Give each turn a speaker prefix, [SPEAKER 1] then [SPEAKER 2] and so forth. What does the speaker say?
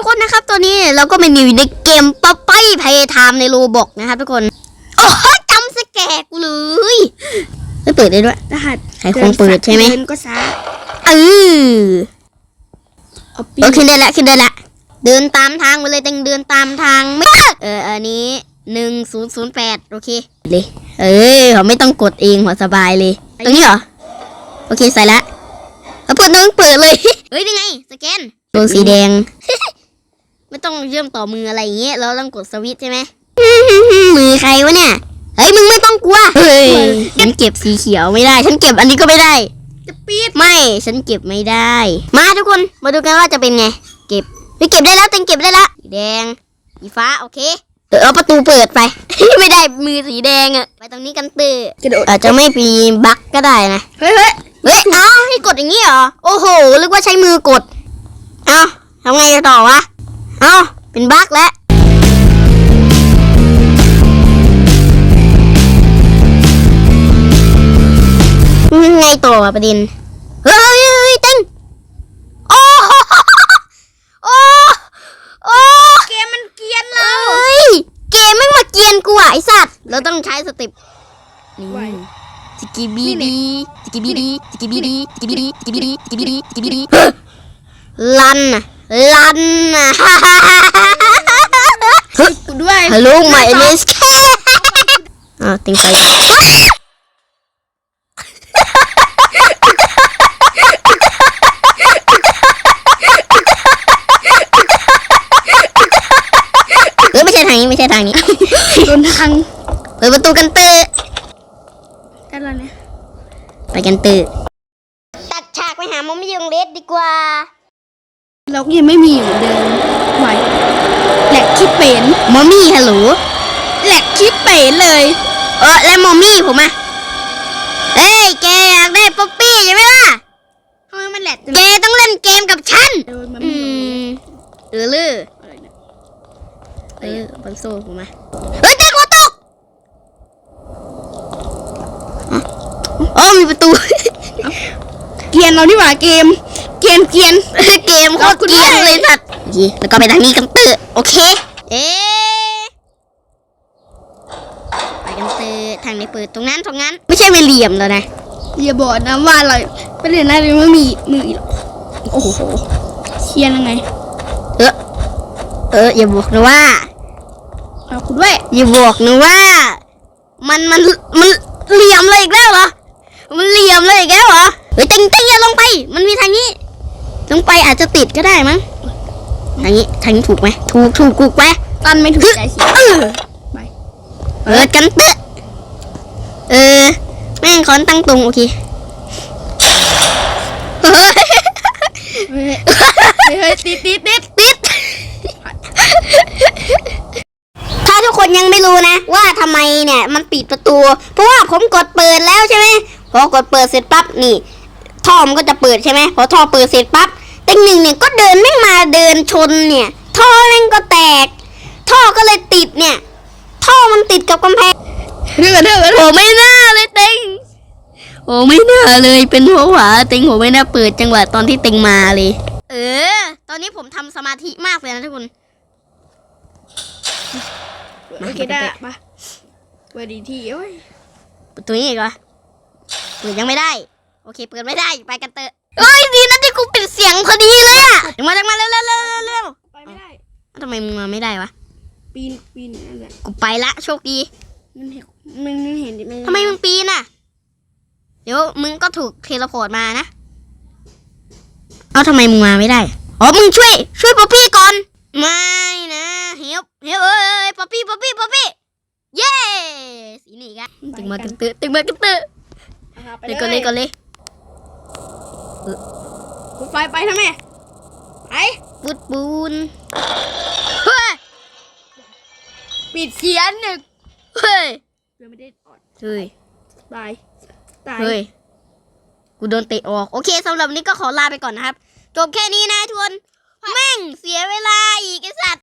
[SPEAKER 1] ทุกคนนะครับตัวนี้เราก็มาอยู่ในเกมปะไปไพไทม์ในโรบอกนะครับทุกคนโอ้โหจำสแกกกูเลยไม่เปิดได้ด้วย
[SPEAKER 2] รหัส
[SPEAKER 1] ไขควงเปิดใช่ไหม
[SPEAKER 2] เดินก็ช้า
[SPEAKER 1] เออ
[SPEAKER 2] เอาปี
[SPEAKER 1] เออขึ้นได้ละขึ้นได้ละเดินตามทางไปเลยตังเดินตามทางไม่เอออันนี้หนึ่งศูนย์ศูนย์แปดโอเคเลยเออเขาไม่ต้องกดเองหัวสบายเลย ตรงนี้เหรอ โอเคใส่ละเอาเปิดต้องเปิดเลย เฮ้ยนี่ไง สแกนโดนสีแดง ไม่ต้องเชื่อมต่อมืออะไรอย่างเงี้ยเราต้องกดสวิตช์ใช่ไหมมือใครวะเนี่ยเฮ้ยมึงไม่ต้องกลัวเฮ้ยฉันเก็บสีเขียวไม่ได้ ฉันเก็บอันนี้ก็ไม่ได้
[SPEAKER 2] จะปีด
[SPEAKER 1] ไม่ฉันเก็บไม่ได้ มาทุกคนมาดูกันว่าจะเป็นไง เก็บไม่เก็บได้แล้วเต็งเก็บได้แล้วสีแดงสีฟ้าโอเคเออเอาประตูเปิดไป ไม่ได้มือสีแดงอะไปตรงนี้กันเตอะ
[SPEAKER 2] กระโดด
[SPEAKER 1] อาจจะไม่มีบั๊กก็ได้นะ
[SPEAKER 2] เฮ้ยเฮ้ย
[SPEAKER 1] เฮ้ยเอาให้กดอย่างนี้เหรอโอ้โหนึกว่าใช้มือกดเอาทำไงต่อวะ เอาเป็นบั๊กแล้วไงต่ออะประเด็น เฮ้ยเฮ้ยเฮ้ยเต้งโอ้โหโอ้โอ้
[SPEAKER 2] เกมมันเกรียนเรา
[SPEAKER 1] เฮ้ยเกมไม่งมาเกรียนกูอะไอสัตว์เราต้องใช้สเต็ปนี่
[SPEAKER 2] ไว
[SPEAKER 1] สกิบีดีสกิบีดีสกิบีดีสกิบีดีสกิบีดีสกิบีดีสกิบีดีลันน่ะ ลันน่ะ
[SPEAKER 2] กูด้วย
[SPEAKER 1] ฮัลโหล my name is K อ่าติงไปเออไม่ใช่ทางนี้ไม่ใช่ทางนี้
[SPEAKER 2] โดนทาง
[SPEAKER 1] เปิดประตูกันเตอ
[SPEAKER 2] อะไรเนี่ย
[SPEAKER 1] ไปกันเตอตัดฉากไปหามอมไม่ยงเลสดีกว่า
[SPEAKER 2] เราก็ยังไม่มีเหมือนเดิมไหวแหลกคิดเป็น
[SPEAKER 1] มอมมี่ฮัลโหล
[SPEAKER 2] แหลกคิดเป็นเลย
[SPEAKER 1] เออแล้วมอมมี่ผมอะเอ้ยแกอยากได้ป๊อปปี้ใช่ไหมล่ะ
[SPEAKER 2] ทำไมมันแหลกจัง
[SPEAKER 1] แกต้องเล่นเกมกับฉัน
[SPEAKER 2] เดินมัน
[SPEAKER 1] อื
[SPEAKER 2] ไม่ลง
[SPEAKER 1] มเออลือ
[SPEAKER 2] อะไรเนี่ย
[SPEAKER 1] เออบังโซ่ผมมาเฮ้ยเต้หัวตกอ๋อมีประตู
[SPEAKER 2] เกรียนเราดีกว่าเกม เกรียนเกรียน
[SPEAKER 1] เกมโคตรเกรียนเลยสัตว์โอเคแล้วก็ไปทางนี้กันเตอโอเค เอ๊ะไปกันเตอทางไหนเปิดตรงนั้นตรงนั้น ไม่ใช่ไปเหลี่ยมแล้วนะ
[SPEAKER 2] อย่าบอกนะว่าเราไปเรียนอะไรไม่มีมือหรอกโอ้โหเชียนยังไง
[SPEAKER 1] เออเอออย่าบอกนะว่า
[SPEAKER 2] เอาคุณด้วย
[SPEAKER 1] อย่าบอกนะว่า มันมันมันเหลี่ยมเลยอีกแล้วเหรอมันเหลี่ยมเลยอีกแล้วเหรอเฮ้ยเต็งเต็งอย่าลงไป มันมีทางนี้ ลงไปอาจจะติดก็ได้มั้งทางนี้ทางนี้ถูกไหมถูกถูกถูกไหม
[SPEAKER 2] ตันไม่ถูกใจเสีย
[SPEAKER 1] เออ
[SPEAKER 2] ไป
[SPEAKER 1] เปิดกันเตอะเออ แม่งคอนตั้งตรงโอเคเฮ้ย
[SPEAKER 2] เฮ้ยเฮ้ยติดติดติด
[SPEAKER 1] ติดถ้าทุกคนยังไม่รู้นะ ว่าทำไมเนี่ยมันปิดประตู เพราะว่าผมกดเปิดแล้วใช่ไหมพอกดเปิดเสร็จปั๊บนี่ท่อมันก็จะเปิดใช่ไหมพอท่อเปิดเสร็จปั๊บ เต็งหนึ่งเนี่ยก็เดินไม่งมาเดินชนเนี่ย ท่อแม่งก็แตก ท่อก็เลยติดเนี่ย ท่อมันติดกับกำแพง
[SPEAKER 2] เรื่องเรื่องเรื่อง
[SPEAKER 1] โอ้ไม่น่าเลยเต็งโอ้ไม่น่าเลยเป็นหัวหวาเต็งโหไม่น่าเปิดจังหวะตอนที่เต็งมาเลย เออ ตอนนี้ผมทำสมาธิมากเลยนะทุกคน
[SPEAKER 2] โอเคได้ปะเปิดดีที่โอ้ย
[SPEAKER 1] เปิดตัวนี้อีกเหรอเปิดยังไม่ได้ โอเค เปิดไม่ได้ ไปกันเตอะเอ้ยดีนะที่กูปิด เสียงพอดีเลยอะจังมาจังมาเร็วเร็วเร็วเร็วเร็ว
[SPEAKER 2] ไปไม่ได้
[SPEAKER 1] ทำไมมึงมาไม่ได้วะ
[SPEAKER 2] ปีนปีนนั่นแหละ
[SPEAKER 1] กูไปละโชคดี
[SPEAKER 2] มันเห็นมันมันเห็นมัน
[SPEAKER 1] ทำไมมึงปีนอะเดี๋ยวมึงก็ถูกเทเลพอร์ตมานะ เอาทำไมมึงมาไม่ได้ อ๋อ มึงช่วย ช่วยป๊อปปี้ก่อน ไม่นะเฮลเฮลเอ้ยป๊อปปี้ป๊อปปี้ป๊อปปี้ เย้สีนี่กะตึงมาตึงเตอะตึงมาตึงเตอะ
[SPEAKER 2] ไป
[SPEAKER 1] เลยก่อนเลยก่อนเลย
[SPEAKER 2] คุณ ไฟไปทำไมไป
[SPEAKER 1] ปุดปูนเฮ้ย
[SPEAKER 2] ปิดเสียงหนึ่ง
[SPEAKER 1] เฮ้ย
[SPEAKER 2] เพื่อไม่ได้ออด
[SPEAKER 1] เฮ้ย
[SPEAKER 2] ตายตาย
[SPEAKER 1] เฮ้ยกูโดนเตะออก โอเคสำหรับวันนี้ก็ขอลาไปก่อนนะครับ จบแค่นี้นะทุกคนแม่งเสียเวลาอีกไอสัตว์